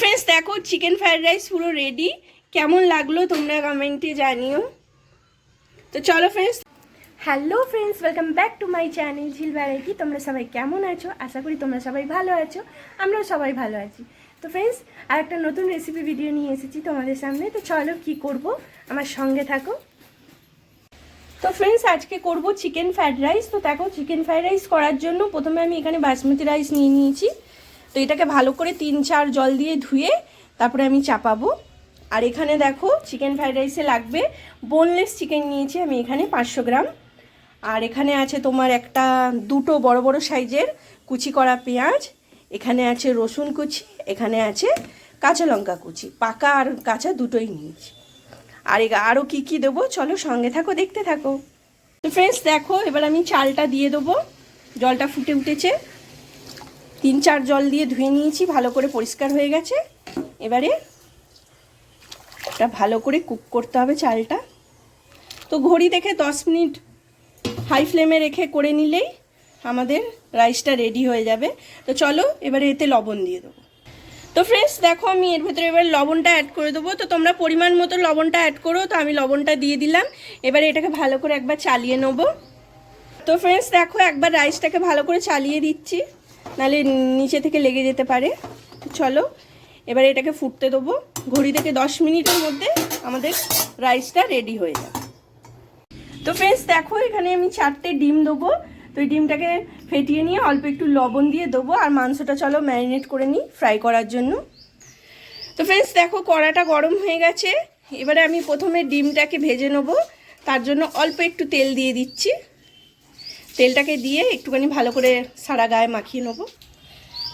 Friends দেখো chicken fried rice পুরো ready কেমন লাগল তোমরা কমেন্টে জানিও। তো চলো friends hello friends welcome back to my channel Jhil variety তোমরা সবাই কেমন আছো? আশা করি তোমরা সবাই ভালো আছো। আমরাও সবাই ভালো আছি। তো ফ্রেন্ডস আর একটা নতুন রেসিপি ভিডিও নিয়ে এসেছি তোমাদের সামনে। তো চলো কি করব? আমার সঙ্গে থাকো। তো ফ্রেন্ডস আজকে করব চিকেন ফ্রাইড রাইস তো দেখো চিকেন ফ্রাইড রাইস করার জন্য প্রথমে আমি এখানে বাসমতি রাইস নিয়ে নিয়েছি। তো এটাকে ভালো করে তিন চার জল দিয়ে ধুয়ে তারপরে আমি চাপাবো। আর এখানে দেখো চিকেন ফ্রাইড রাইসে লাগবে। বোনলেস চিকেন নিয়েছি আমি এখানে পাঁচশো গ্রাম। আর এখানে আছে তোমার একটা দুটো বড় বড় সাইজের কুচি করা পেঁয়াজ, এখানে আছে রসুন কুচি, এখানে আছে কাঁচা লঙ্কা কুচি। পাকা আর কাঁচা দুটোই নিয়েছি। আর আরও কী কী দেবো চলো সঙ্গে থাকো, দেখতে থাকো। তো ফ্রেন্ডস দেখো, এবার আমি চালটা দিয়ে দেবো। জলটা ফুটে উঠেছে। তিন চার জল দিয়ে ধুয়ে নিয়েছি, ভালো করে পরিষ্কার হয়ে গেছে। এবারে এটা ভালো করে কুক করতে হবে চালটা। তো ঘড়ি দেখে দশ মিনিট হাই ফ্লেমে রেখে করে নিলেই আমাদের রাইসটা রেডি হয়ে যাবে। তো চলো এবারে এতে লবণ দিয়ে দেবো। তো ফ্রেন্ডস, দেখো আমি এর ভেতরে এবার লবণটা অ্যাড করে দেবো। তো তোমরা পরিমাণ মতো লবণটা অ্যাড করো, তো আমি লবণটা দিয়ে দিলাম। এবারে এটাকে ভালো করে একবার চালিয়ে নেব। তো ফ্রেন্ডস, দেখো একবার রাইসটাকে ভালো করে চালিয়ে দিচ্ছি। নাহলে নিচে থেকে লেগে যেতে পারে। চলো, এবারে এটাকে ফুটতে দেবো। ঘড়ি থেকে দশ মিনিটের মধ্যে আমাদের রাইসটা রেডি হয়ে যাবে। তো ফ্রেন্ডস দেখো, এখানে আমি চারটে ডিম দেবো। তো এই ডিমটাকে ফেটিয়ে নিয়ে অল্প একটু লবণ দিয়ে দেবো। আর মাংসটা চলো ম্যারিনেট করে নিই ফ্রাই করার জন্য। তো ফ্রেন্ডস দেখো, কড়াটা গরম হয়ে গেছে। এবারে আমি প্রথমে ডিমটাকে ভেজে নেব। তার জন্য অল্প একটু তেল দিয়ে দিচ্ছি। তেলটাকে দিয়ে একটুখানি ভালো করে সারা গায়ে মাখিয়ে নেব।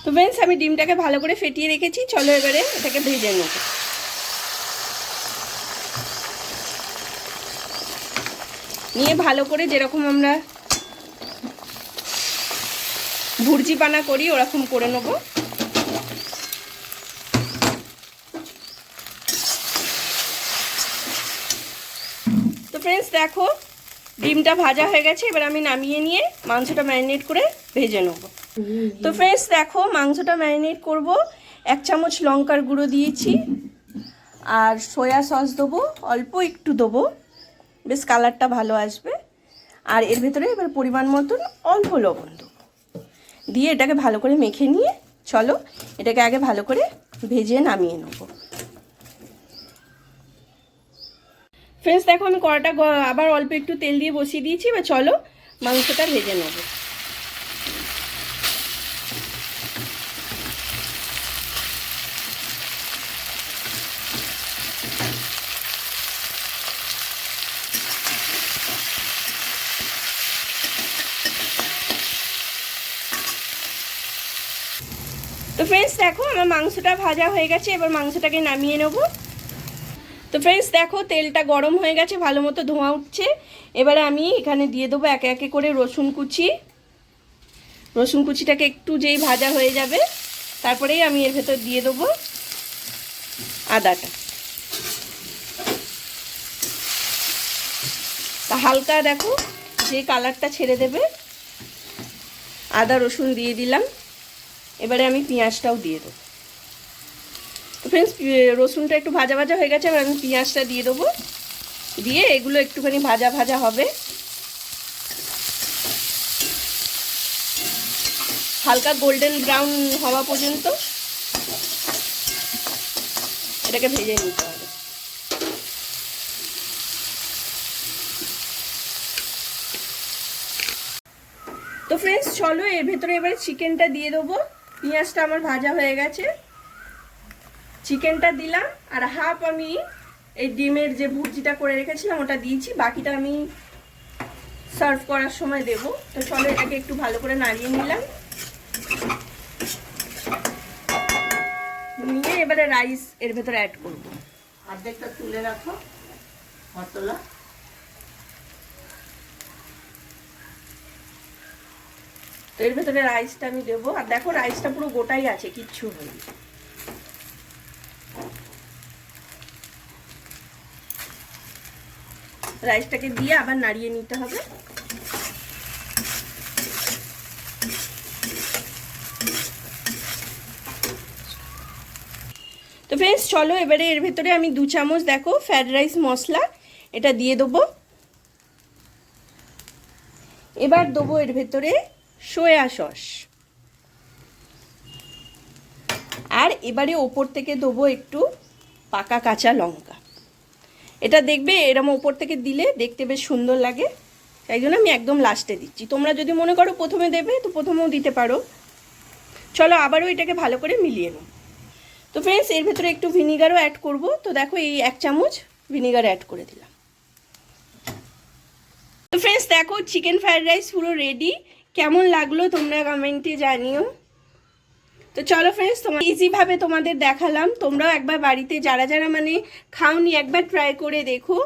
তো ফ্রেন্ডস আমি ডিমটাকে ভালো করে ফেটিয়ে রেখেছি। চলো এবারে এটাকে ভেজে নেব। নিয়ে ভালো করে যেরকম আমরা ভুর্জি পানা করি, ওরকম করে নেব। তো ফ্রেন্ডস দেখো ডিমটা ভাজা হয়ে গেছে, এবার আমি নামিয়ে নিয়ে মাংসটা ম্যারিনেট করে ভেজে নেব। তো ফ্রেন্ডস দেখো, মাংসটা ম্যারিনেট করব। এক চামচ লঙ্কার গুঁড়ো দিয়েছি, আর সয়া সস দেবো, অল্প একটু দেবো। বেশ কালারটা ভালো আসবে। আর এর ভেতরে এবার পরিমাণ মতন অল্প লবণ দেবো। দিয়ে এটাকে ভালো করে মেখে নিয়ে চলো, এটাকে আগে ভালো করে ভেজে নামিয়ে নেব। ফ্রেন্ডস, দেখো আমি কড়াটা আবার অল্প একটু তেল দিয়ে বসিয়ে দিয়েছি, এবার চলো মাংসটা ভেজে নেব। তো ফ্রেন্ডস, দেখো আমার মাংসটা ভাজা হয়ে গেছে, এবার মাংসটাকে নামিয়ে নেব। তো ফ্রেন্ডস দেখো, তেলটা গরম হয়ে গেছে, ভালো মতো ধোঁয়া উঠছে। এবারে আমি এখানে দিয়ে দেবো একে একে করে রসুন কুচি। রসুন কুচিটাকে একটু যেই ভাজা হয়ে যাবে, তারপরেই আমি এর ভেতর দিয়ে দেবো আদাটা। তা হালকা দেখো, যে কালারটা ছেড়ে দেবে, আদা, রসুন দিয়ে দিলাম। এবারে আমি পেঁয়াজটাও দিয়ে দেবো। ফ্রেন্ডস রসুনটা একটু ভাজা ভাজা হয়ে গেছে, এবার আমি পেঁয়াজটা দিয়ে দেবো। দিয়ে এগুলো একটুখানি ভাজা ভাজা হবে। হালকা গোল্ডেন ব্রাউন হওয়া পর্যন্ত এটাকে ভেজে নিতে হবে। তো ফ্রেন্ডস চলো এর ভেতরে এবারে চিকেনটা দিয়ে দেবো। পেঁয়াজটা আমার ভাজা হয়ে গেছে। চিকেনটা দিলাম আর হাফ আমি এই ডিমের যে ভুজিটা করে রেখেছিলাম ওটা দিয়েছি। বাকিটা আমি সার্ভ করার সময় দেব। তো চলো এটাকে একটু ভালো করে নাড়িয়ে নিলাম। নিয়ে এবারে রাইস এর ভেতরে অ্যাড করব। অর্ধেকটা তুলে রাখো মশলা। তো এর ভেতরে রাইসটা আমি দেবো। আর দেখো রাইসটা পুরো গোটাই আছে কিচ্ছু হয়নি রাইসটাকে দিয়ে আবার নাড়িয়ে নিতে হবে। তো ফ্রেন্ডস চলো এবারে এর ভেতরে আমি দু চামচ দেখো ফ্রায়েড রাইস মশলা, এটা দিয়ে দেবো। এবার দেবো এর ভেতরে সয়া সস আর এবারে ওপর থেকে দেবো একটু পাকা কাঁচা লঙ্কা। এটা দেখবে, এরম ওপর থেকে দিলে দেখতে বেশ সুন্দর লাগে। তাই জন্য আমি একদম লাস্টে দিচ্ছি। তোমরা যদি মনে করো প্রথমে দেবে, তো প্রথমেও দিতে পারো। চলো আবারও এটাকে ভালো করে মিলিয়ে নাও। তো ফ্রেন্ডস এর ভেতরে একটু ভিনিগারও অ্যাড করব। তো দেখো এই এক চামচ ভিনিগার অ্যাড করে দিলাম। তো ফ্রেন্ডস দেখো চিকেন ফ্রাইড রাইস পুরো রেডি কেমন লাগল তোমরা কমেন্টে জানিও। তো চলো ফ্রেন্ডস তোমার ইজিভাবে তোমাদের দেখালাম। তোমরাও একবার বাড়িতে যারা যারা মানে খাওনি, একবার ট্রাই করে দেখো।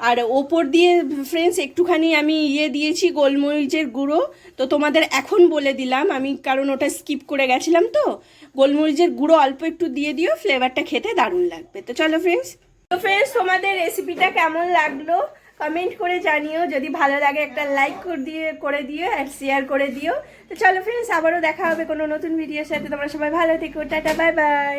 আর ওপর দিয়ে ফ্রেন্ডস একটুখানি আমি ইয়ে দিয়েছি, গোলমরিচের গুঁড়ো। তো তোমাদের এখন বলে দিলাম, আমি কারণ ওটা স্কিপ করে গেছিলাম তো। গোলমরিচের গুঁড়ো অল্প একটু দিয়ে দিও ফ্লেভারটা খেতে দারুণ লাগবে। তো চলো ফ্রেন্ডস তো ফ্রেন্ডস তোমাদের রেসিপিটা কেমন লাগল? কমেন্ট করে জানিও। যদি ভালো লাগে একটা লাইক করে দিয়ে, করে দিও আর শেয়ার করে দিও। তো চলো ফ্রেন্ডস আবারও দেখা হবে কোনো নতুন ভিডিওর সাথে। তোমরা সবাই ভালো থেকো। Tata bye bye